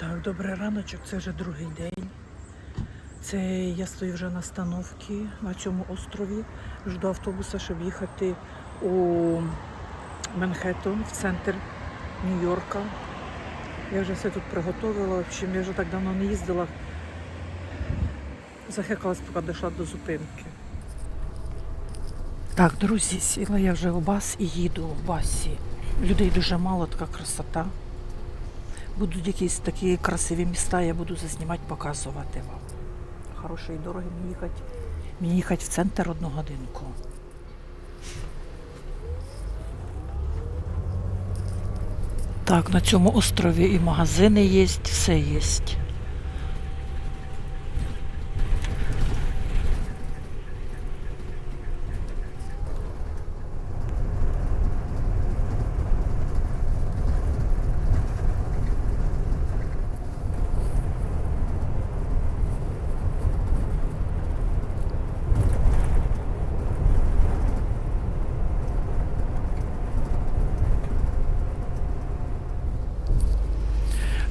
Так, добрий раночок, це вже другий день. Це я стою вже на остановці на цьому острові. Жду автобуса, щоб їхати у Манхеттен, в центр Нью-Йорка. Я вже все тут приготувала. В общем, я вже так давно не їздила. Захекалась, поки дійшла до зупинки. Так, друзі, сіла я вже в бас і їду в басі. Людей дуже мало, така красота. Будуть якісь такі красиві міста, я буду зазнімати, показувати вам. Хорошої дороги мені їхати. Мені їхати в центр одну годинку. Так, на цьому острові і магазини є, все є.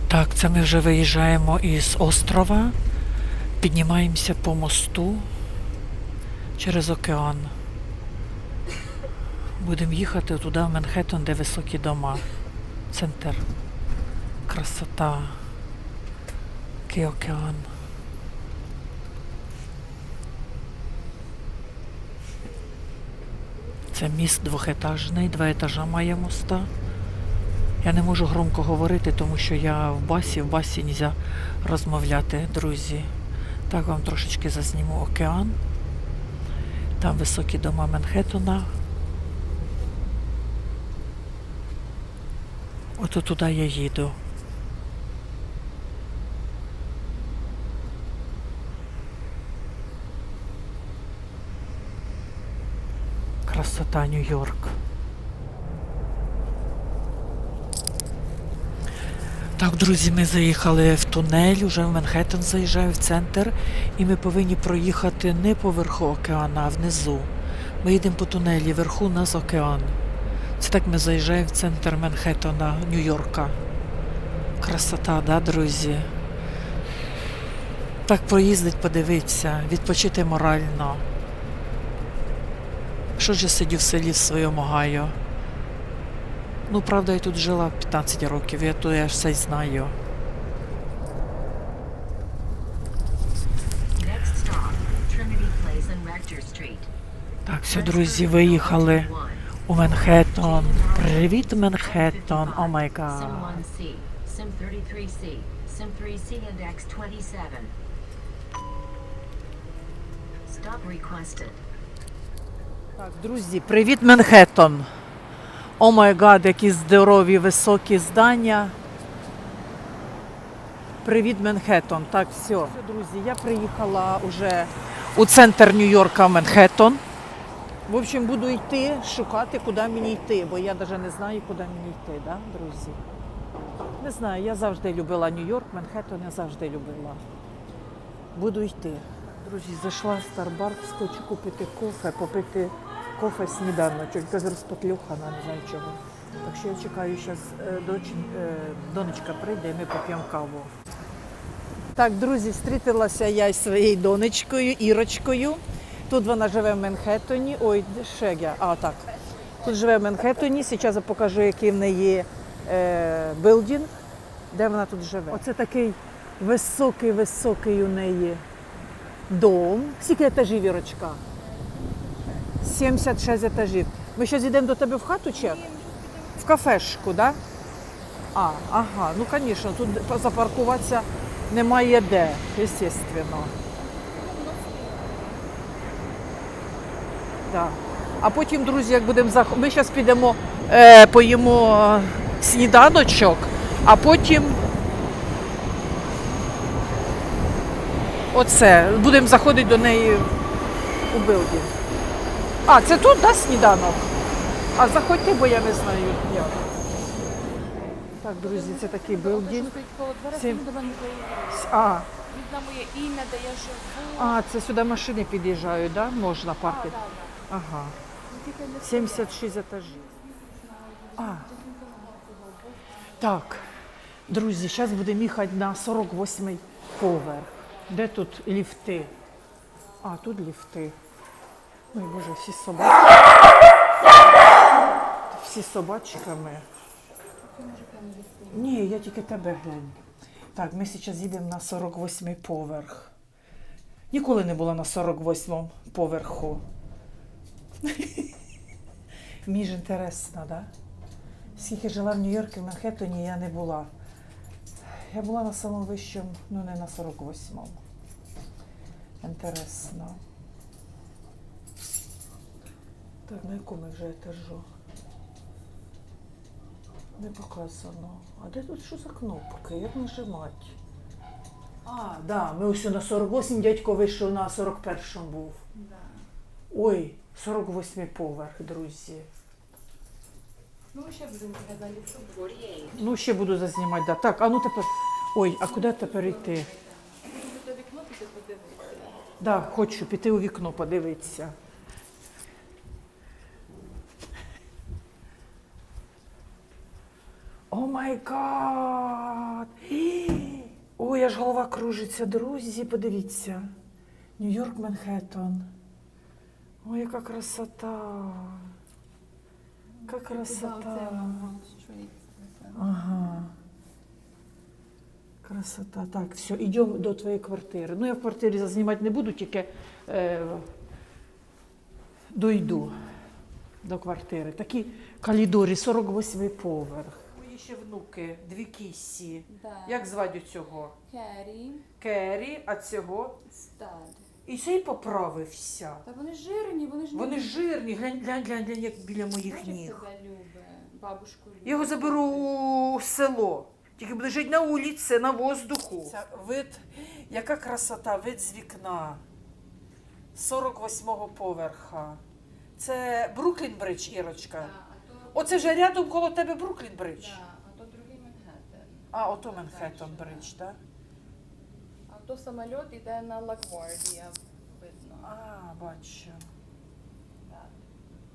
Так, це ми вже виїжджаємо із острова, піднімаємося по мосту через океан. Будемо їхати туди, в Манхеттен, де високі дома. Центр. Красота. Який океан. Це міст двохетажний, два етажа має моста. Я не можу громко говорити, тому що я в басі, в басі не можна розмовляти, друзі. Так вам трошечки зазніму океан. Там високі дома Манхеттена. Ото туди я їду. Красота Нью-Йорк. Так, друзі, ми заїхали в тунель, уже в Манхеттен заїжджаю в центр, і ми повинні проїхати не по верху океану, а внизу. Ми їдемо по тунелі, вверху у нас океан. Це так ми заїжджаємо в центр Манхеттена, Нью-Йорка. Красота, да, друзі? Так проїздить, подивитися, відпочити морально. Що ж я сидю в селі в своєму гаю? Ну, правда, я тут жила 15 років, я то я все знаю. Так, все, друзі, виїхали у Манхеттен. Привіт, Манхеттен! О май гад. 1C, Sim 33C, Sim 3C and X27. Stop requested. Так, друзі, привіт, Манхеттен. О май гад, які здорові високі здання. Привіт, Манхеттен. Так, все. Друзі, я приїхала вже у центр Нью-Йорка Манхеттен. В общем, буду йти шукати, куди мені йти, бо я навіть не знаю, куди мені йти, да, друзі? Не знаю, я завжди любила Нью-Йорк, Манхеттен я завжди любила. Буду йти. Друзі, зайшла в Starbucks, хочу купити кофе, попити кофе сніданочок. Якась розпотлюхана, не знаю чого. Так що я чекаю, зараз доч... е, донечка прийде і ми поп'ємо каву. Так, друзі, зустрітилася я із своєю донечкою Ірочкою. Тут вона живе в Манхеттені. Ой, ще я? А, так. Тут живе в Манхеттені. Зараз я покажу, який в неї е, билдинг, де вона тут живе. Оце такий високий-високий у неї дом. Скільки етажів, Ірочка? 76 етажів. Ми зараз йдемо до тебе в хату чи? як? В кафешку, так? Да? А, ага, ну звісно, тут запаркуватися немає де, звісно. Да. А потім, друзі, як будемо зах... Ми зараз підемо, е, поїмо е, сніданочок, а потім оце, будемо заходити до неї у билдинг. А, це тут, да, сніданок? А заходьте, бо я не знаю як. Так, друзі, це такий мене заїжджає. А, живу. а, це сюди машини під'їжджають, да? Можна да. Ага. 76 етажів. А. Так. Друзі, зараз будемо їхати на 48-й поверх. Де тут ліфти? А, тут ліфти. Ой, Боже, всі собаки. Всі собачками. Ні, я тільки тебе глянь. Так, ми зараз їдемо на 48-й поверх. Ніколи не була на 48-му поверху. Мені ж інтересно, да? Скільки жила в Нью-Йорку, в Манхеттені я не була. Я була на самому вищому, ну не на 48-му. Інтересно. Так, на якому вже етажу? Не показано. А де тут що за кнопки? Як нажимати? А, да, ми ось на 48, дядько вийшов на 41 був. Ой, 48 поверх, друзі. Ну, ще будемо казати, що 48. Ну, ще буду зазнімати, да. Так, а ну тепер. Ой, а куди тепер йти? До вікно піти подивитися. Да, хочу піти у вікно подивитися. О май гад! Ой, аж голова кружиться, друзі, подивіться. Нью-Йорк, Манхеттен. Ой, яка красота. Яка красота. Ага. Красота. Так, все, йдемо до твоєї квартири. Ну, я в квартирі зазнімати не буду, тільки е, дойду до квартири. Такі калідорі, 48 поверх. Ще внуки, дві кісі. Да. Як звати цього? Керрі, Кері, а цього. стад. І цей поправився. Та вони жирні, вони ж не Вони жирні, глянь, глянь, глянь, глянь, як біля моїх Бачиш, ніг. любить, бабушку любить. Я його заберу у село. Тільки буде жити на вулиці, на воздуху. Це вид, яка красота, вид з вікна 48-го поверха. Це Бруклін Бридж, Ірочка. Да, а то, Оце вже рядом коло тебе Бруклін Бридж. да, а то другий Манхеттен. А, ото Манхеттен Бридж, так? А то самоліт іде на Лагвардія, видно. А, бачу.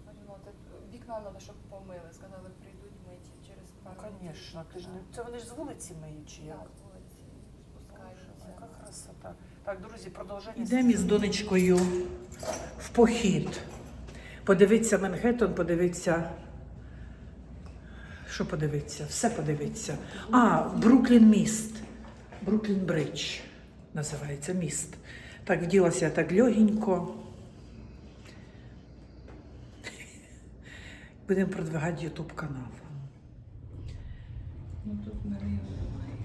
Бачимо, це вікна треба, щоб помили. Сказали, прийдуть миті через Ну, пару звісно, ти ж не. Це вони ж з вулиці миють чи як? Так, вулиці спускаються. Яка красота. Так, друзі, продовження. Йдемо із донечкою в похід. Подивитися Манхеттен, подивитися. Що подивитися? Все подивитися. А, Бруклін міст. Бруклін Бридж називається міст. Так, вділася я так легенько. Будемо продвигати YouTube канал. Ну тут Марія немає.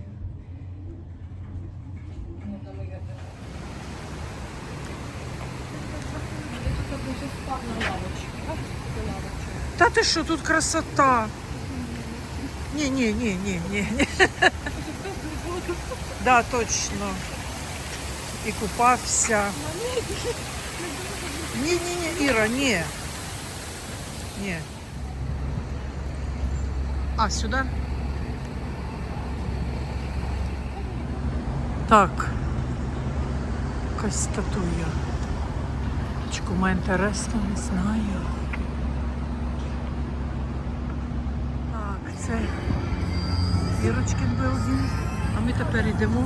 Ну на. Та ти що, тут красота. Ні, ні, ні, ні, ні. ні. Да, точно. І купався. Ні, ні, ні, Іра, ні. Ні. А, сюди? Так. Якась статуя. Чи кому інтересно, не знаю. Це Ірочкин билдинг. А ми тепер йдемо.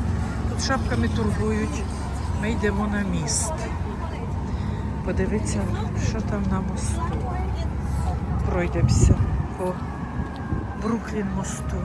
Тут шапками торгують. Ми йдемо на міст. Подивіться, що там на мосту. Пройдемося по Бруклін мосту.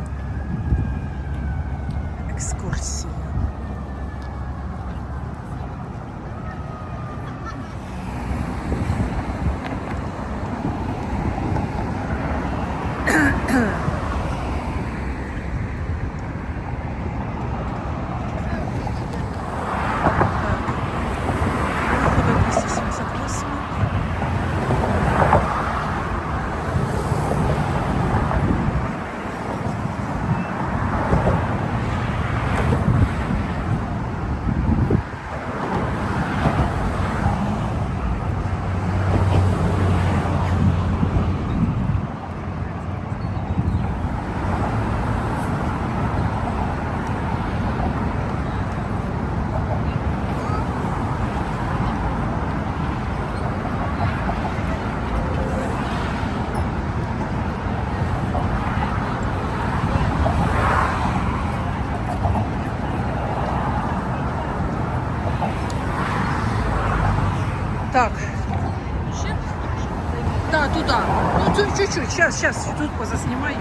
Тут чуть-чуть. Сейчас, сейчас. Тут позаснимаю.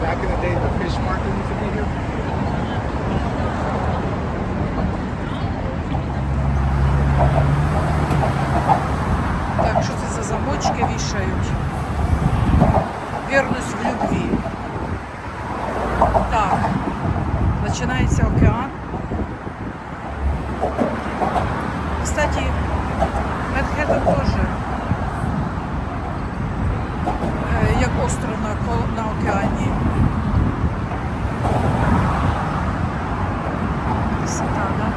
Back in the day, the fish market used to be here. Так, що це за замочки вішають? Вірність в любві. Так. Починається океан. Кстати, Манхеттен теж е, як остров на, на океані. Красота, да?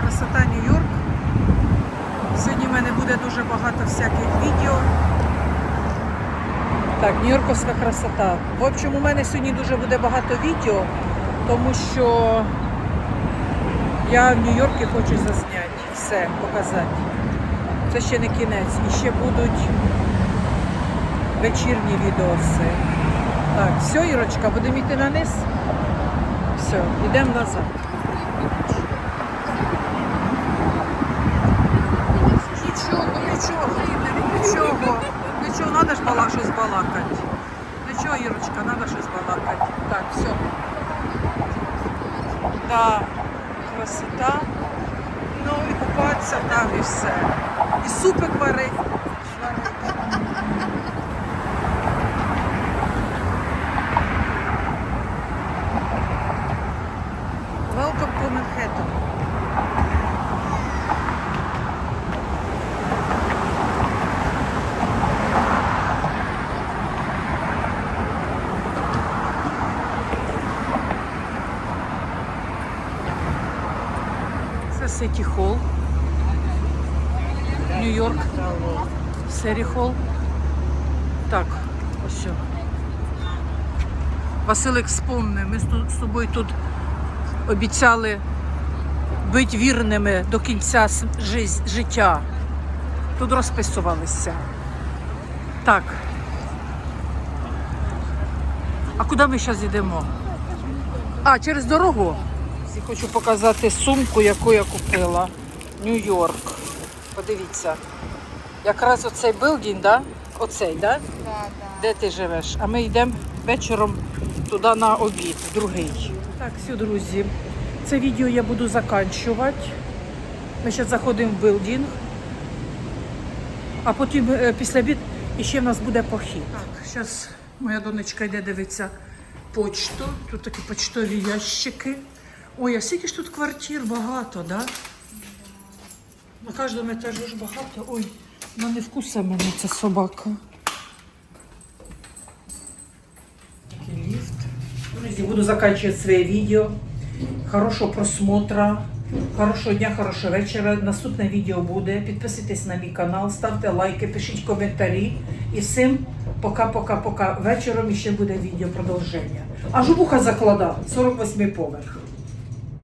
Красота Нью-Йорк. Сьогодні в мене буде дуже багато всяких відео. Так, Нью-Йорківська красота. В общем, у мене сьогодні дуже буде багато відео, тому що я в Нью-Йорку хочу засняти все, показати. Це ще не кінець. І ще будуть вечірні відоси. Так, все, Ірочка, будемо йти на низ. Все, йдемо назад. Нічого, нічого, нічого, нічого, треба ж бала щось балакати. Нічого, Ірочка, треба щось балакати. Так, все. Да, красота. Ну і купатися там і все. І супи варить. Welcome to Manhattan. Це Сеті Холл. Нью-Йорк. Сері Холл. Так, ось. що. Василик спомни, ми з тобою тут обіцяли бути вірними до кінця життя. Тут розписувалися. Так. А куди ми зараз йдемо? А, через дорогу. Я хочу показати сумку, яку я купила. Нью-Йорк. Подивіться. Якраз оцей билдінг, да? Оцей, да? Да, да. Де ти живеш? А ми йдемо вечором туди на обід, другий. Так, все, друзі. Це відео я буду заканчувати. Ми зараз заходимо в билдинг. А потім е, після обід ще в нас буде похід. Так, зараз моя донечка йде дивитися почту. Тут такі почтові ящики. Ой, а скільки ж тут квартир багато, да? На кожному етажі ж багато. Ой, вона не вкуса мене ця собака. Такий ліфт. Друзі, буду заканчивать своє відео. Хорошого просмотра, хорошого дня, хорошого вечора. Наступне відео буде. Підписуйтесь на мій канал, ставте лайки, пишіть коментарі. І всім пока-пока-пока. Вечором ще буде відео продовження. Аж у вуха закладав 48 поверх.